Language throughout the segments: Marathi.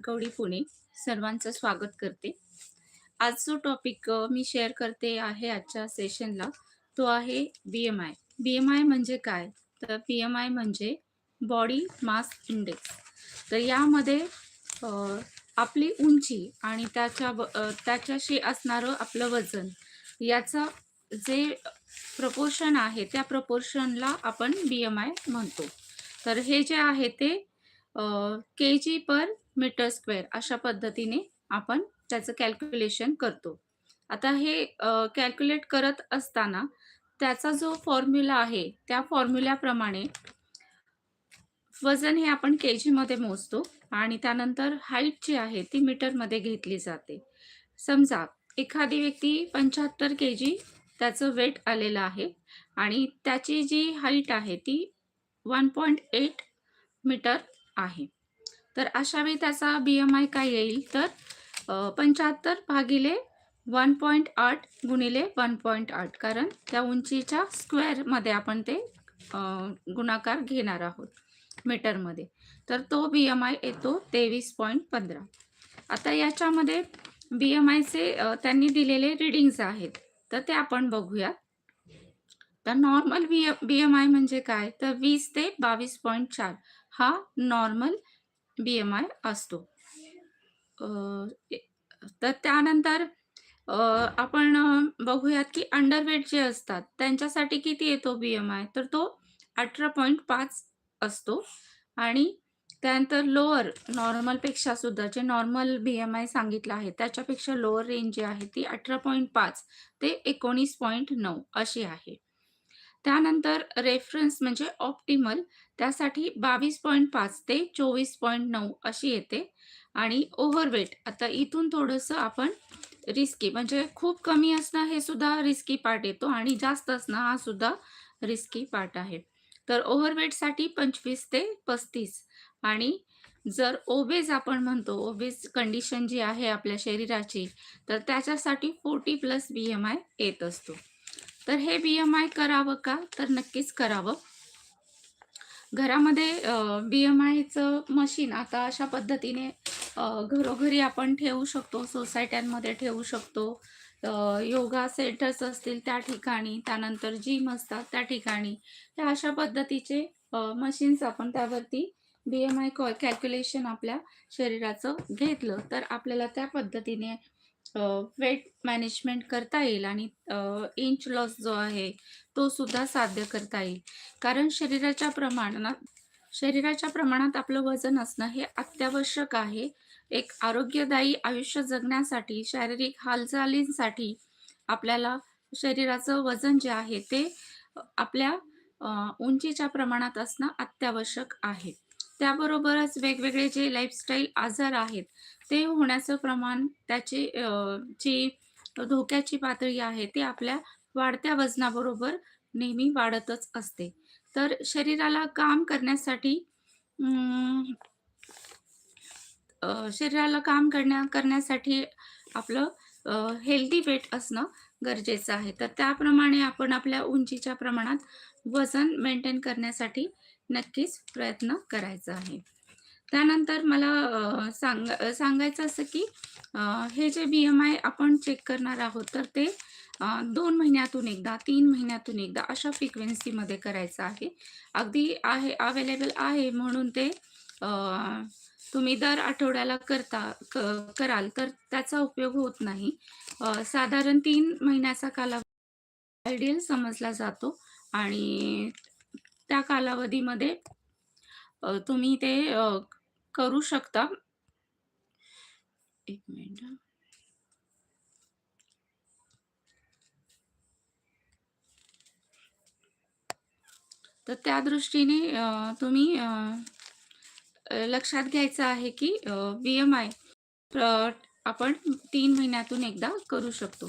कणकवडी पुणे सर्वांचं स्वागत करते. आज जो टॉपिक मी शेअर करते आहे आजच्या सेशनला तो आहे B M I B M I म्हणजे काय? तर बी एम आय म्हणजे बॉडी मास इंडेक्स तर यामध्ये आपली उंची आणि त्याच्या व- त्याच्याशी असणारं आपलं वजन याचा जे प्रपोर्शन आहे त्या प्रपोर्शनला आपण बी एम आय म्हणतो. तर हे जे आहे ते के जी पर मीटर स्क्वेअर अशा पद्धतीने आपण त्याचं कॅल्क्युलेशन करतो. आता हे कॅल्क्युलेट करत असताना त्याचा जो फॉर्म्युला आहे त्या फॉर्म्युल्याप्रमाणे वजन हे आपण के जीमध्ये मोजतो आणि त्यानंतर हाईट जी आहे ती मीटरमध्ये घेतली जाते. समजा एखादी व्यक्ती पंच्याहत्तर के जी त्याचं वेट आलेलं आहे आणि त्याची जी हाईट आहे ती वन पॉईंट एट मीटर आहे. तर अशा वेळी त्याचा बी एम आय काय येईल? तर पंच्याहत्तर भागिले वन पॉईंट आठ गुणिले वन पॉईंट आठ. कारण त्या उंचीच्या स्क्वेअरमध्ये आपण ते गुणाकार घेणार आहोत मीटरमध्ये. तर तो बी एम आय येतो तेवीस पॉईंट पंधरा. आता याच्यामध्ये बी एम आयचे त्यांनी दिलेले रिडिंग्ज आहेत. तर ते आपण बघूया तर normal B B M I म्हणजे काय? तर वीस ते बावीस पॉईंट चार. हा नॉर्मल बी एम आय असतो. तर त्यानंतर आपण बघूयात की अंडरवेट जे असतात त्यांच्यासाठी किती येतो बी एम आय तर तो अठरा पॉईंट पाच असतो. आणि त्यानंतर लोअर नॉर्मलपेक्षा सुद्धा जे नॉर्मल बी एम आय सांगितलं आहे त्याच्यापेक्षा लोअर रेंज जी आहे ती अठरा पॉईंट पाच ते एकोणीस पॉईंट नऊ अशी आहे. त्यानंतर रेफरन्स म्हणजे ऑप्टिमल त्यासाठी बावीस पॉईंट पाच ते चोवीस पॉईंट नऊ अशी येते. आणि ओव्हरवेट आता इथून थोडंसं आपण रिस्की म्हणजे खूप कमी असणं हे सुद्धा रिस्की पार्ट येतो आणि जास्त असणं हा सुद्धा रिस्की पार्ट आहे. तर ओव्हरवेटसाठी पंचवीस ते पस्तीस. आणि जर ओबेज आपण म्हणतो ओबेज कंडिशन जी आहे आपल्या शरीराची तर त्याच्यासाठी forty plus B M I येत असतो. तर हे बी एम आय करावं का? तर नक्कीच करावं. घरामध्ये बी एम आयचं मशीन आता अशा पद्धतीने घरोघरी आपण ठेवू शकतो सोसायट्यांमध्ये ठेवू शकतो. योगा सेंटर्स असतील त्या ठिकाणी त्यानंतर जिम असतात त्या ठिकाणी. त्या अशा पद्धतीचे मशीन्स आपण त्यावरती बी एम आय कॅल्क्युलेशन आपल्या शरीराचं घेतलं. तर आपल्याला त्या पद्धतीने वेट मॅनेजमेंट करता येईल आणि इंच लॉस जो आहे तो सुद्धा साध्य करता येईल. कारण शरीराच्या प्रमाणात शरीराच्या प्रमाणात आपलं वजन असणं हे अत्यावश्यक आहे. एक आरोग्यदायी आयुष्य जगण्यासाठी शारीरिक हालचालींसाठी आपल्याला शरीराचं वजन जे आहे ते आपल्या उंचीच्या प्रमाणात असणं अत्यावश्यक आहे. त्याबरोबरच वेगवेगळे जे लाईफस्टाईल आजार आहेत ते होण्याचं प्रमाण त्याची जी धोक्याची पातळी आहे ते आपल्या वाढत्या वजनाबरोबर नेहमी वाढतच असते. तर शरीराला काम करण्यासाठी शरीराला काम करण्या करण्यासाठी आपलं हेल्दी वेट असणं गरजेचं आहे. तर त्याप्रमाणे आपण आपल्या उंचीच्या प्रमाणात वजन मेंटेन करण्यासाठी नक्कीच प्रयत्न करायचा आहे. त्यानंतर मला सांग सांगायचं असं की हे जे बी एम आय आपण चेक करणार आहोत तर ते दोन महिन्यातून एकदा तीन महिन्यातून एकदा अशा फ्रिक्वेन्सीमध्ये करायचं आहे. अगदी आहे अवेलेबल आहे म्हणून ते तुम्ही दर आठवड्याला करता क कराल तर त्याचा उपयोग होत नाही. साधारण तीन महिन्याचा कालावधी आयडियल समजला जातो आणि त्या कालावधीमध्ये तुम्ही ते करू शकता. एक मिनिट. तर त्या दृष्टीने तुम्ही लक्षात घ्यायचं आहे की बी एम आय आपण तीन महिन्यातून एकदा करू शकतो.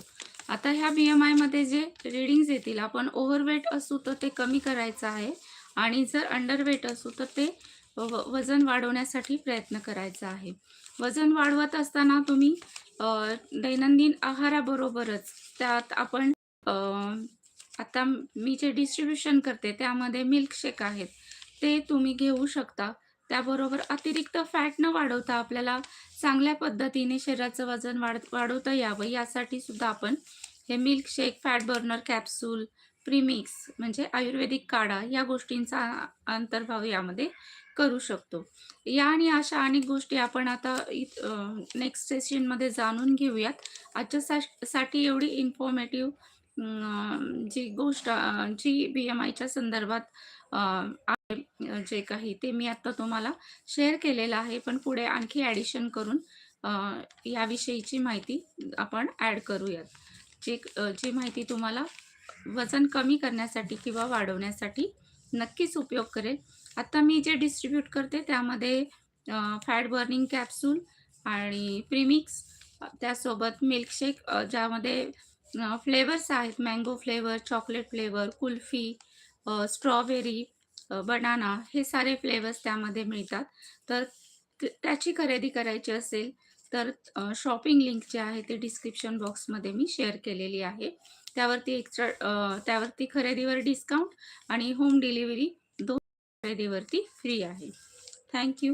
आता ह्या बी एम आयमध्ये जे रिडिंग्ज येतील आपण ओव्हरवेट असू तर ते कमी करायचं आहे. आणि जर अंडरवेट असू तर ते व- वजन वाढवण्यासाठी प्रयत्न करायचा आहे. वजन वाढवत असताना तुम्ही दैनंदिन आहाराबरोबरच त्यात आपण आता मी जे डिस्ट्रीब्युशन करते त्यामध्ये मिल्कशेक आहेत ते तुम्ही घेऊ शकता. त्याबरोबर अतिरिक्त फॅट न वाढवता आपल्याला चांगल्या पद्धतीने शरीराचं वजन वाढ वाढवता यावं. यासाठी सुद्धा आपण हे milkshake fat burner capsule premix म्हणजे आयुर्वेदिक काढा या गोष्टींचा अंतर्भाव यामध्ये करू शकतो. या आणि अशा अनेक गोष्टी आपण आता नेक्स्ट सेशनमध्ये जाणून घेऊयात. आजच्या सा- साठी एवढी इन्फॉर्मेटिव्ह जी गोष्ट जी बी एम आयच्या संदर्भात आहे, जे काही ते मी आत्ता तुम्हाला शेअर केलेलं आहे. पण पुढे आणखी ॲडिशन करून याविषयीची माहिती आपण ॲड करूयात. जी जी माहिती तुम्हाला वजन कमी करण्यासाठी किंवा वाढवण्यासाठी नक्कीच उपयोग करेल. आता मी जे डिस्ट्रीब्यूट करते त्यामध्ये फॅट बर्निंग कॅप्सूल आणि प्रीमिक्स त्यासोबत मिल्कशेक ज्यामध्ये फ्लेवर्स आहेत. Mango flavour chocolate flavour kulfi strawberry banana हे सारे फ्लेवर्स त्यामध्ये मिळतात. तर त्याची खरेदी करायची असेल तर शॉपिंग लिंक जे आहे ते डिस्क्रिप्शन बॉक्समध्ये मी शेअर केलेली आहे. त्यावरती एक्स्ट्रा त्यावरती खरेदीवर डिस्काउंट आणि होम डिलिव्हरी दोन खरेदीवरती फ्री आहे. थँक्यू